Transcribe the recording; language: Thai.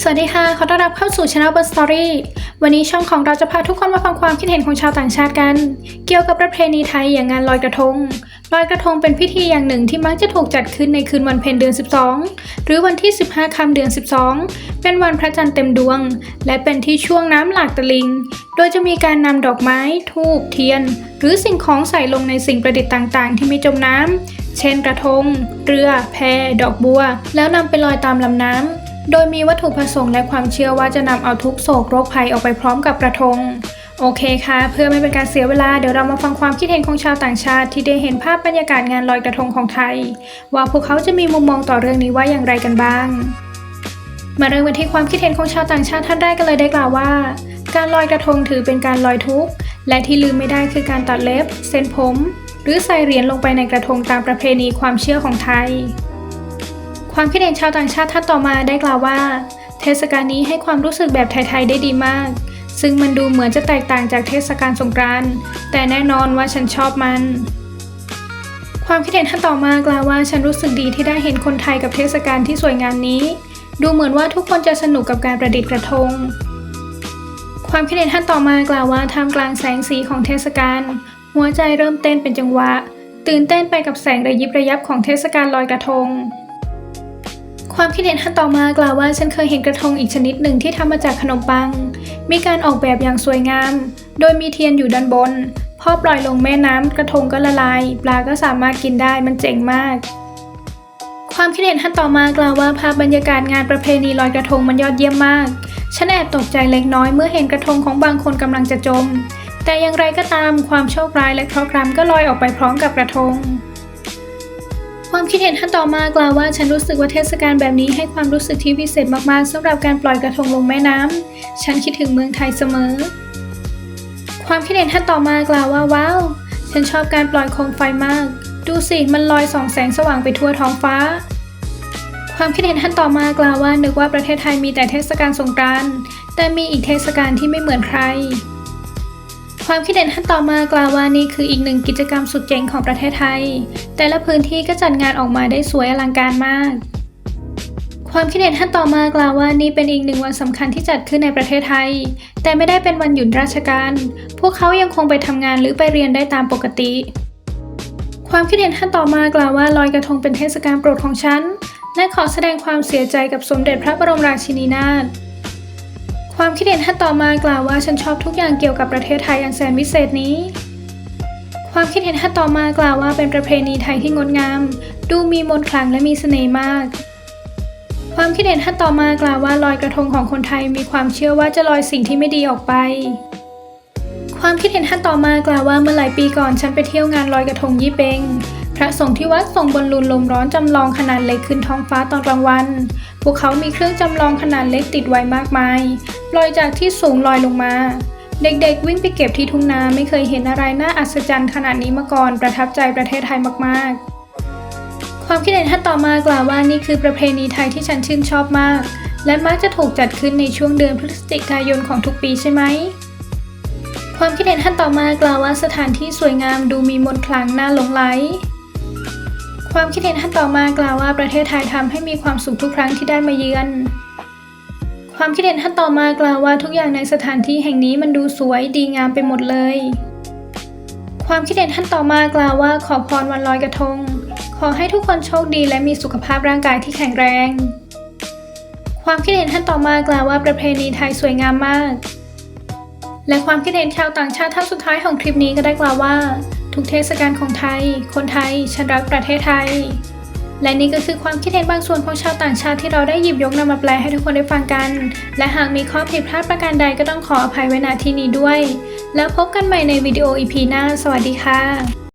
สวัสดีค่ะ ขอต้อนรับเข้าสู่ช anel เบ r ร์สตอรี่วันนี้ช่องของเราจะพาทุกคนมาฟังความคิดเห็นของชาวต่างชาติกัน เกี่ยวกับประเพณีไทยอย่างงานลอยกระทง ลอยกระทงเป็นพิธีอย่างหนึ่งที่มักจะถูกจัดขึ้นในคืนวันเพ็ญเดือน 12 หรือวันที่ 15 ค่ำเดือน 12 เป็นวันพระจันทร์เต็มดวง และเป็นที่ช่วงน้ำหลากตะลิง โดยจะมีการนำดอกไม้ธูปเทียน หรือสิ่งของใส่ลงในสิ่งประดิษฐ์ต่าง ๆ ที่ไม่จมน้ำเช่นกระทง เรือ แพ ดอกบัว แล้วนำไปลอยตามลำน้ำ โดยมีวัตถุประสงค์และความเชื่อว่าจะนำเอาทุกโศกโรคภัยออกไปพร้อมกับกระทง โอเคค่ะ เพื่อไม่เป็นการเสียเวลาเดี๋ยวเรามาฟังความคิดเห็นของชาวต่างชาติ ที่ได้เห็นภาพบรรยากาศงานลอยกระทงของไทย ว่าพวกเขาจะมีมุมมองต่อเรื่องนี้ว่าอย่างไรกันบ้าง มาเริ่มกันที่ความคิดเห็นของชาวต่างชาติท่านแรกกันเลยได้กล่าวว่า การลอยกระทงถือเป็นการลอยทุกข์และที่ลืมไม่ได้คือการตัดเล็บ เส้นผม หรือใส่เหรียญลงไปในกระทงตามประเพณีความเชื่อของไทย ความคิดเห็นชาวต่างชาติท่านต่อมาได้กล่าวว่า เทศกาลนี้ให้ความรู้สึกแบบไทยๆได้ดีมาก ซึ่งมันดูเหมือนจะแตกต่างจากเทศกาลสงกรานต์แต่แน่นอนว่าฉันชอบมัน ความคิดเห็นท่านต่อมากล่าวว่าฉันรู้สึกดีที่ได้เห็นคนไทยกับเทศกาลที่สวยงามนี้ ดูเหมือนว่าทุกคนจะสนุกกับการประดิษฐ์กระทงความคิดเห็นท่านต่อมากล่าวว่าท่ามกลางแสงสีของเทศกาลหัวใจเริ่มเต้นเป็นจังหวะ ตื่นเต้นไปกับแสงระยิบระยับของเทศกาลลอยกระทง ความคิดเห็นท่านต่อมากล่าวว่าฉันเคยเห็นกระทงอีกชนิดหนึ่งที่ทำมาจากขนมปัง มีการออกแบบอย่างสวยงาม โดยมีเทียนอยู่ด้านบน พอปล่อยลงแม่น้ำกระทงก็ละลาย ปลาก็สามารถกินได้มันเจ๋งมาก ความคิดเห็นท่านต่อมากล่าวว่าภาพบรรยากาศงานประเพณีลอยกระทงมันยอดเยี่ยมมาก ฉันแอบตกใจเล็กน้อยเมื่อเห็นกระทงของบางคนกำลังจะจม แต่อย่างไรก็ตามความโชคร้ายและเคราะห์กรรมก็ลอยออกไปพร้อมกับกระทง ความคิดเห็นท่านต่อมากล่าวว่าฉันรู้สึกว่าเทศกาลแบบนี้ให้ความรู้สึกที่พิเศษมากๆสำหรับการปล่อยกระทงลงแม่น้ำฉันคิดถึงเมืองไทยเสมอ ความคิดเห็นท่านต่อมากล่าวว่าว้าว ฉันชอบการปล่อยโคมไฟมาก ดูสิมันลอยส่องแสงสว่างไปทั่วท้องฟ้า ความคิดเห็นท่านต่อมากล่าวว่านึกว่าประเทศไทยมีแต่เทศกาลสงกรานต์แต่มีอีกเทศกาลที่ไม่เหมือนใคร ความคิดเห็นท่านต่อมากล่าวว่านี่คืออีกหนึ่งกิจกรรมสุดเจ๋งของประเทศไทย แต่ละพื้นที่ก็จัดงานออกมาได้สวยอลังการมาก ความคิดเห็นท่านต่อมากล่าวว่านี่เป็นอีกหนึ่งวันสำคัญที่จัดขึ้นในประเทศไทย แต่ไม่ได้เป็นวันหยุดราชการ พวกเขายังคงไปทำงานหรือไปเรียนได้ตามปกติ ความคิดเห็นท่านต่อมากล่าวว่าลอยกระทงเป็นเทศกาลโปรดของฉันและขอแสดงความเสียใจกับสมเด็จพระบรมราชินีนาถ ความคิดเห็นท่านต่อมากล่าวว่าฉันชอบทุกอย่างเกี่ยวกับประเทศไทยอันแสนวิเศษนี้ ความคิดเห็นท่านต่อมากล่าวว่าเป็นประเพณีไทยที่งดงาม ดูมีมนต์ขลังและมีเสน่ห์มาก ความคิดเห็นท่านต่อมากล่าวว่าลอยกระทงของคนไทยมีความเชื่อว่าจะลอยสิ่งที่ไม่ดีออกไป ความคิดเห็นท่านต่อมากล่าวว่าเมื่อหลายปีก่อนฉันไปเที่ยวงานลอยกระทงยี่เปง พระสงฆ์ที่วัดส่งบอลลูนลมร้อนจำลองขนาดเล็กขึ้นท้องฟ้าตอนกลางวัน พวกเขามีเครื่องจำลองขนาดเล็กติดไว้มากมาย ลอยจากที่สูงลอยลงมา เด็กๆ วิ่งไปเก็บที่ทุ่งนาไม่เคยเห็นอะไรน่าอัศจรรย์ขนาดนี้มาก่อนประทับใจประเทศไทยมากๆ ความคิดเห็นท่านต่อมากล่าวว่านี่คือประเพณีไทยที่ฉันชื่นชอบมาก และมักจะถูกจัดขึ้นในช่วงเดือนพฤศจิกายนของทุกปีใช่ไหมความคิดเห็นท่านต่อมากล่าวว่าสถานที่สวยงามดูมีมนต์ขลังน่าหลงไหล ความคิดเห็นท่านต่อมากล่าวว่าประเทศไทยทำให้มีความสุขทุกครั้งที่ได้มาเยือน ความคิดเห็นท่านต่อมากล่าวว่าทุกอย่างในสถานที่แห่งนี้มันดูสวยดีงามไปหมดเลย ความคิดเห็นท่านต่อมากล่าวว่าขอพรวันลอยกระทง ขอให้ทุกคนโชคดีและมีสุขภาพร่างกายที่แข็งแรง ความคิดเห็นท่านต่อมากล่าวว่าประเพณีไทยสวยงามมาก และความคิดเห็นชาวต่างชาติท่านสุดท้ายของคลิปนี้ก็ได้กล่าวว่า ทุกเทศกาลของไทย คนไทยฉันรักประเทศไทย และนี่ก็คือความคิดเห็นบางส่วนของชาวต่างชาติที่เราได้หยิบยกนำมาแปลให้ทุกคนได้ฟังกัน และหากมีข้อผิดพลาดประการใดก็ต้องขออภัยไว้ณที่นี้ด้วย แล้วพบกันใหม่ในวิดีโออีพีหน้า สวัสดีค่ะ